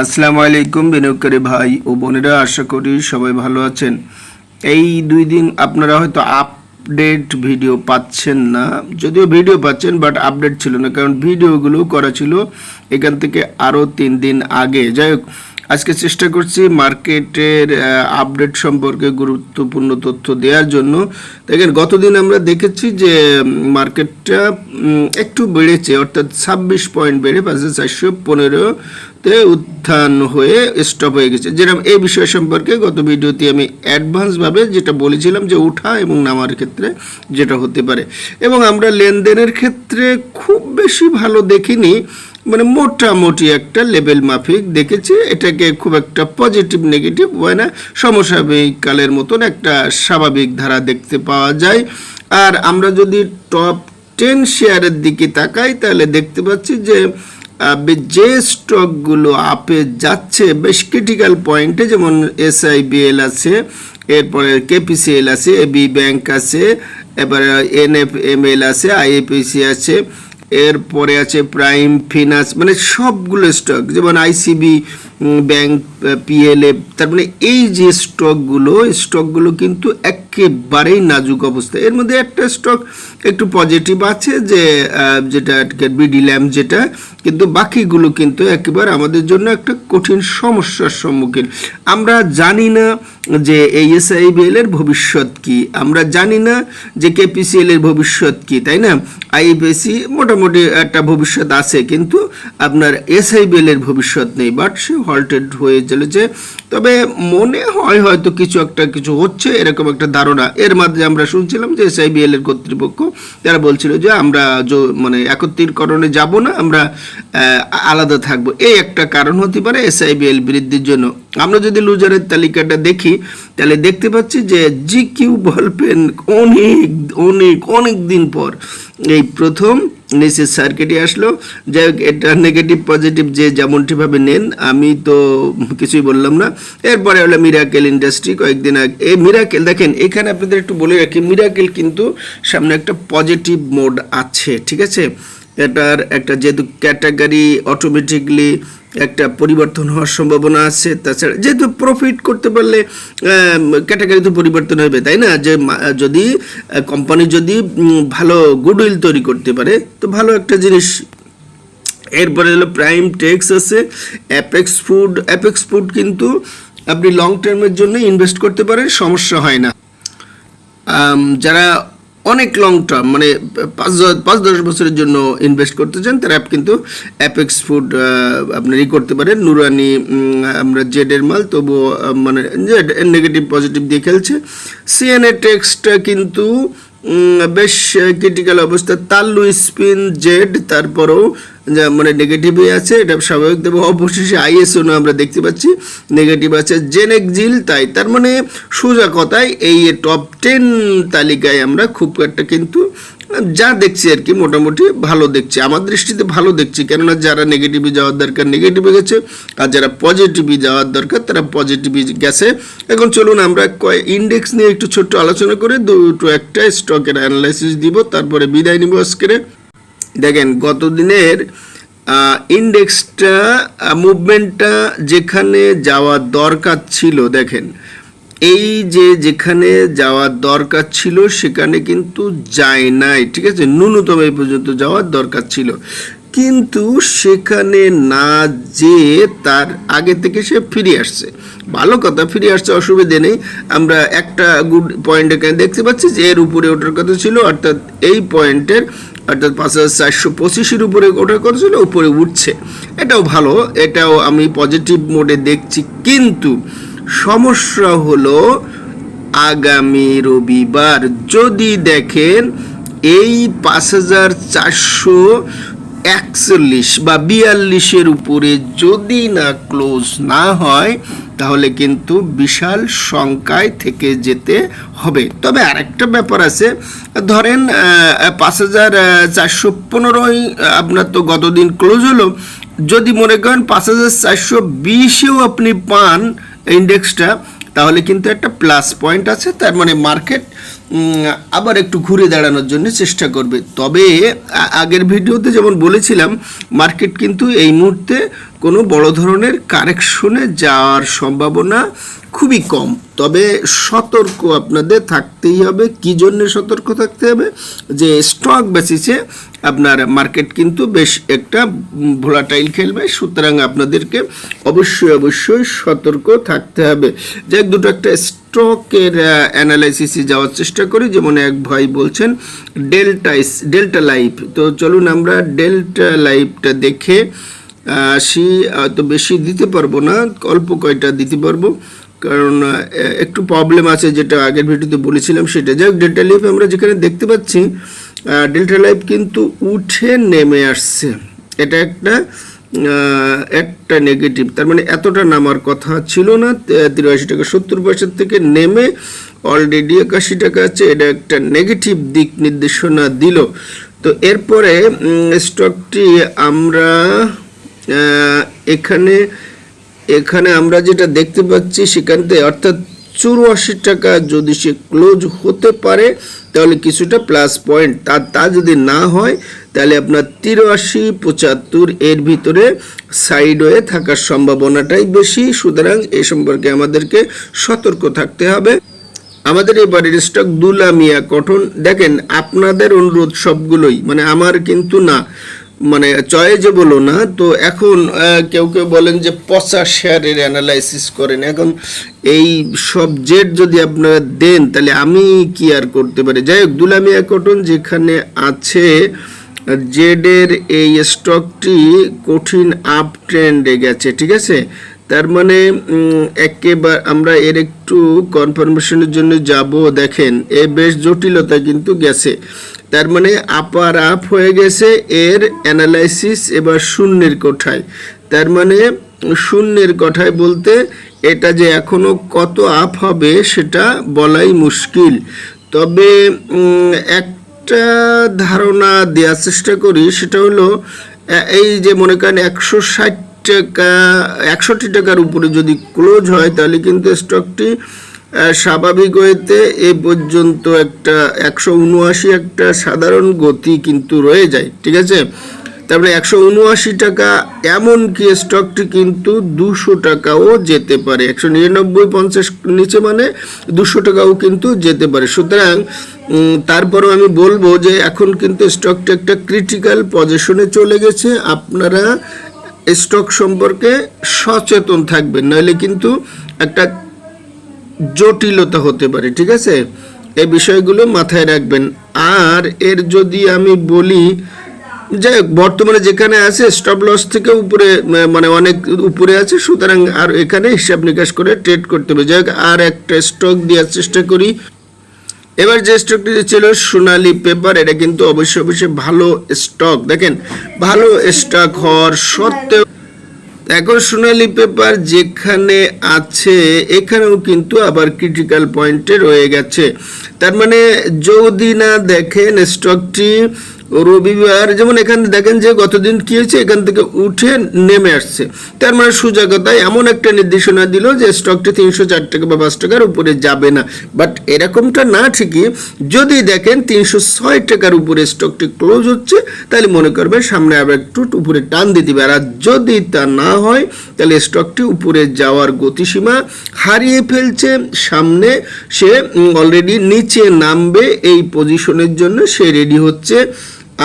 আসসালামু আলাইকুম বিনিয়োগকারী ভাই ও বোনেরা, আশা করি সবাই ভালো আছেন। এই দুই দিন আপনারা হয়তো আপডেট ভিডিও পাচ্ছেন না, যদিও ভিডিও পাচ্ছেন, বাট আপডেট ছিল না, কারণ ভিডিওগুলো করা ছিল এখান থেকে আরও তিন দিন আগে। যাই হোক আজকে চেষ্টা করছি মার্কেটের আপডেট সম্পর্কে গুরুত্বপূর্ণ তথ্য দেওয়ার জন্য। দেখেন, গতদিন আমরা দেখেছি যে মার্কেটটা একটু বেড়েছে, অর্থাৎ ছাব্বিশ পয়েন্ট বেড়ে পাঁচ চারশো পনেরোতে উত্থান হয়ে স্টপ হয়ে গেছে। যেরকম এই বিষয় সম্পর্কে গত ভিডিওতে আমি অ্যাডভান্সভাবে যেটা বলেছিলাম যে, উঠা এবং নামার ক্ষেত্রে যেটা হতে পারে। এবং আমরা লেনদেনের ক্ষেত্রে খুব বেশি ভালো দেখিনি। মানে মোটামুটি একটা লেভেল মাফিক দেখেছি। এটাকে খুব একটা পজিটিভ, নেগেটিভ হয় না। সমস্বাভাবিক কালের মতন একটা স্বাভাবিক ধারা দেখতে পাওয়া যায়। আর আমরা যদি টপ টেন শেয়ারের দিকে তাকাই, তাহলে দেখতে পাচ্ছি যে যে স্টকগুলো আপে যাচ্ছে, বেশ ক্রিটিক্যাল পয়েন্টে যেমন এসআইবিএল আছে, এরপরে কেপিসিএল আছে এবি ব্যাংক আছে, এবারে এনএফএমএল আছে আইএপিসি আছে এরপরে আছে প্রাইম ফিনান্স মানে সবগুলো স্টক যেমন আইসিবি ব্যাংক পিএলএ তার মানে এই যে স্টকগুলো স্টকগুলো কিন্তু একেবারেই নাজুক অবস্থা। এর মধ্যে একটা স্টক একটু পজিটিভ আছে যে যেটা বিডি ল্যাম্প যেটা, কিন্তু বাকিগুলো কিন্তু একেবারে আমাদের জন্য একটা কঠিন সমস্যার সম্মুখীন। আমরা জানি না যে এই এসআইবিএল এর ভবিষ্যৎ কি। আমরা জানি না যে কেপিসিএল এর ভবিষ্যৎ কি, তাই না? আইপিএসি মোটামুটি একটা ভবিষ্যৎ আছে, কিন্তু আপনার এসআইবিএল এর ভবিষ্যৎ নেই বাট সে হল্টেড হয়ে চলেছে। তবে মনে হয় হয়তো কিছু একটা কিছু হচ্ছে, এরকম একটা ধারণা। এর মাধ্যমে আমরা শুনছিলাম যে এসআইবিএল এর কর্তৃপক্ষ, তারা বলছিল যে আমরা মানে একত্রীকরণে যাব না, আমরা আলাদা থাকব। এই একটা কারণ হতে পারে এসআইবিএল বৃদ্ধির জন্য। আমরা যদি লুজারের তালিকাটা দেখি, তাহলে দেখতে পাচ্ছি যে জি কিউ বল পেন অনেক অনেক অনেক দিন পর এই প্রথম নিচের সার্কিটে আসলো। যাই হোক, এটা নেগেটিভ পজিটিভ যে যেমনটিভাবে নেন, আমি তো কিছুই বললাম না। এরপরে হলো মিরাকেল ইন্ডাস্ট্রি কয়েকদিন আগে এই মিরাকেল দেখেন, এখানে আপনাদের একটু বলে রাখি মিরাকেল কিন্তু সামনে একটা পজিটিভ মোড আছে, ঠিক আছে? এটার একটা যেহেতু ক্যাটাগরি অটোমেটিকলি একটা পরিবর্তন হওয়ার সম্ভাবনা আছে। তাছাড়া যেহেতু প্রফিট করতে পারলে ক্যাটাগরি তো পরিবর্তন হবে, তাই না? যে যদি কোম্পানি যদি ভালো গুডউইল তৈরি করতে পারে, তো ভালো একটা জিনিস। এরপরে হলো প্রাইম টেক্স আছে অ্যাপেক্স ফুড অ্যাপেক্স ফুড কিন্তু আপনি লং টার্মের জন্য ইনভেস্ট করতে পারেন, সমস্যা হয় না। যারা অনেক লং টার্ম মানে পাঁচ পাঁচ দশ বছরের জন্য ইনভেস্ট করতে চান, তারা কিন্তু অ্যাপেক্স ফুড আপনার ই করতে পারেন। নুরানি আমরা জেডের মাল, তবুও মানে নেগেটিভ পজিটিভ দিয়ে খেলছে। সিএনএ টেক্সটা কিন্তু বেশ ক্রিটিক্যাল অবস্থা। তাল্লু স্পিন জেড, তারপরেও যা মানে নেগেটিভই আছে, এটা স্বাভাবিক। দেবো অবশেষে আইএসও আমরা দেখতে পাচ্ছি নেগেটিভ আছে জেনেক জিল তাই তার মানে সোজা কথায় এই টপ টেন তালিকায় আমরা খুব একটা কিন্তু যা দেখছি আর কি, মোটামুটি ভালো দেখছি। আমার দৃষ্টিতে ভালো দেখছি, কেননা যারা নেগেটিভে যাওয়ার দরকার নেগেটিভে গেছে, আর যারা পজিটিভে যাওয়ার দরকার, তারা পজিটিভে গেছে। এখন চলুন আমরা ইন্ডেক্স নিয়ে একটু ছোট্ট আলোচনা করে দুটো একটা স্টকের অ্যানালাইসিস দিব, তারপরে বিদায় নিব আজকের। দেখেন গত দিনের ইন্ডেক্সটা মুভমেন্টটা যেখানে যাওয়ার দরকার ছিল, দেখেন। এই যে যেখানে যাওয়ার দরকার ছিল, সেখানে কিন্তু যায় নাই, ঠিক আছে? ন্যূনতম এই পর্যন্ত যাওয়ার দরকার ছিল। কিন্তু সেখানে না যে তার আগে থেকে সে ফিরে আসছে। ভালো কথা, ফিরে আসছে অসুবিধে নেই। আমরা একটা গুড পয়েন্ট এখানে দেখতে পাচ্ছি যে, এর উপরে ওঠার কথা ছিল, অর্থাৎ এই পয়েন্টের, অর্থাৎ পাঁচ হাজার চারশো পঁচিশের উপরে ওঠার কথা ছিল, উপরে উঠছে। এটাও ভালো, এটাও আমি পজিটিভ মোডে দেখছি। কিন্তু সমস্যা হলো আগামী রবিবার। যদি দেখেন এই পাঁচ হাজার চারশো একচল্লিশ বা বিয়াল্লিশের উপরে যদি না ক্লোজ না হয়, তাহলে কিন্তু বিশাল সংখ্যায় থেকে যেতে হবে। তবে আরেকটা ব্যাপার আছে, ধরেন পাঁচ হাজার চারশো পনেরোই, আপনার তো গতদিন ক্লোজ হলো। যদি মনে করেন পাঁচ হাজার চারশো বিশেও আপনি পান ইন্ডেক্সটা তাহলে কিন্তু একটা প্লাস পয়েন্ট আছে, তার মানে মার্কেট আবার একটু ঘুরে দাঁড়ানোর জন্য চেষ্টা করবে। তবে আগের ভিডিওতে যেমন বলেছিলাম মার্কেট কিন্তু এই মুহূর্তে কোনো বড় ধরনের কারেকশনে যাওয়ার সম্ভাবনা খুবই কম। তবে সতর্ক আপনাদের থাকতেই হবে, কি জন্য সতর্ক থাকতে হবে? যে স্টক বেসিসে আপনার মার্কেট কিন্তু বেশ একটা ভোলাটাইল খেলবে। সুতরাং আপনাদেরকে অবশ্যই অবশ্যই সতর্ক থাকতে হবে। যাক, দুটো একটা স্টকের অ্যানালাইসিসে যাওয়ার চেষ্টা করি। যেমন এক ভাই বলছেন ডেল্টাইস ডেল্টা লাইফ তো চলুন আমরা ডেল্টা লাইফটা দেখে আসি। হয়তো বেশি দিতে পারব না, অল্প কয়টা দিতে পারব। কারণ একটু প্রবলেম আছে যেটা আগের ভিডিওতে বলেছিলাম সেটা। যাই হোক ডেল্টা লাইফ আমরা যেখানে দেখতে পাচ্ছি ডেল্টা লাইফ কিন্তু উঠে নেমে আসছে। এটা একটা একটা নেগেটিভ তার মানে এতটা নামার কথা ছিল না। তিরাশি টাকা, সত্তর পয়সার থেকে নেমে অলরেডি একাশি টাকা আছে। এটা একটা নেগেটিভ দিক নির্দেশনা দিল। তো এরপরে স্টকটি আমরা এখানে এখানে আমরা যেটা দেখতে পাচ্ছি সেখান থেকে, অর্থাৎ চুরাশি টাকা যদি সে ক্লোজ হতে পারে তাহলে কিছুটা প্লাস পয়েন্ট তা তা যদি না হয়, তাহলে আপনার তিরাশি পঁচাত্তর এর ভিতরে সাইড হয়ে থাকার সম্ভাবনাটাই বেশি। সুতরাং এ সম্পর্কে আমাদেরকে সতর্ক থাকতে হবে। আমাদের এবারের স্টক দুলামিয়া কঠন দেখেন, আপনাদের অনুরোধ সবগুলোই মানে আমার কিন্তু না। মানে চয়েজে বলো না, তো এখন কেউ কেউ বলেন যে পচা শেয়ারের অ্যানালাইসিস করেন। এখন এই সব জেড যদি আপনারা দেন, তাহলে আমি কি আর করতে পারি? যাই হোক দুলামিয়া কটন যেখানে আছে, জেডের এই স্টকটি কঠিন আপ ট্রেন্ডে গেছে, ঠিক আছে? তার মানে একেবারে আমরা এর একটু কনফার্মেশনের জন্য যাব, দেখেন, এ বেশ জটিলতা কিন্তু গেছে। তার মানে আপার আপ হয়ে গেছে, এর অ্যানালাইসিস এবার শূন্যের কোঠায়। তার মানে শূন্যের কোঠায় বলতে, এটা যে এখনও কত আপ হবে, সেটা বলাই মুশকিল। তবে একটা ধারণা দেওয়ার চেষ্টা করি, সেটা হলো এই যে মনে করেন একশো ষাট টাকা, একষট্টি টাকার উপরে যদি ক্লোজ হয়, তাহলে কিন্তু স্টকটি স্বাভাবিক ওয়েতে এ পর্যন্ত একটা একশো উনআশি একটা সাধারণ গতি কিন্তু রয়ে যায়, ঠিক আছে? তারপরে একশো উনআশি টাকা এমনকি স্টকটি কিন্তু দুশো টাকাও যেতে পারে, একশো নিরানব্বই পঞ্চাশ নিচে মানে দুশো টাকাও কিন্তু যেতে পারে। সুতরাং তারপরেও আমি বলব যে এখন কিন্তু স্টকটা একটা ক্রিটিক্যাল পজিশনে চলে গেছে। আপনারা স্টক সম্পর্কে সচেতন থাকবেন নইলে কিন্তু একটা জটিলতা হতে পারে, ঠিক আছে? এই বিষয়গুলো মাথায় রাখবেন। আর এর যদি আমি বলি, যাই হোক, বর্তমানে যেখানে আছে স্টপ লস থেকে উপরে মানে অনেক উপরে আছে, সুতরাং আর এখানে হিসাব নিকাশ করে ট্রেড করতে হবে। যাই হোক, আর একটা স্টক দেওয়ার চেষ্টা করি। এবার যে স্টকটি ছিল সোনালি পেপার এটা কিন্তু অবশ্যই অবশ্যই ভালো স্টক দেখেন, ভালো স্টক হওয়ার সত্ত্বেও এখন সোনালি পেপার যেখানে আছে, এখানেও কিন্তু আবার ক্রিটিক্যাল পয়েন্টে রয়ে গেছে। তার মানে যদি না দেখেন স্টকটি রবিবার, যেমন এখানে দেখেন যে গতদিন কি হয়েছে, এখান থেকে উঠে নেমে আসছে। তার মানে সোজা কথায় এমন একটা নির্দেশনা দিল যে স্টকটি তিনশো চার টাকা বা পাঁচ টাকার উপরে যাবে না। বাট এরকমটা না ঠিকই, যদি দেখেন তিনশো ছয় টাকার উপরে স্টকটি ক্লোজ হচ্ছে, তাহলে মনে করবে সামনে আবার একটু উপরে টান দিতে পারে আর যদি তা না হয়, তাহলে স্টকটি উপরে যাওয়ার গতিসীমা হারিয়ে ফেলছে। সামনে সে অলরেডি নিচে নামবে, এই পজিশনের জন্য সে রেডি হচ্ছে।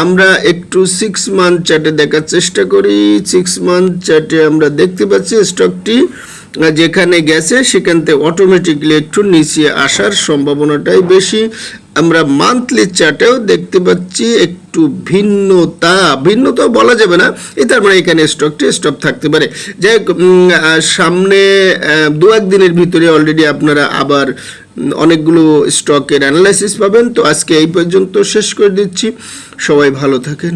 আমরা একটু সিক্স মান্থ চার্টে দেখার চেষ্টা করি। সিক্স মান্থ চার্টে আমরা দেখতে পাচ্ছি স্টকটি যেখানে গেছে সেখান থেকে অটোমেটিকলি একটু নিচে আসার সম্ভাবনাটাই বেশি। আমরা মান্থলি চার্টেও দেখতে পাচ্ছি একটু ভিন্নতা। ভিন্নতা বলা যাবে না, এ তার মানে এখানে স্টকটি স্টপ থাকতে পারে। যাই সামনে দু এক দিনের ভিতরে অলরেডি আপনারা আবার অনেকগুলো স্টকের অ্যানালাইসিস পাবেন। তো আজকে এই পর্যন্ত শেষ করে দিচ্ছি। সবাই ভালো থাকেন।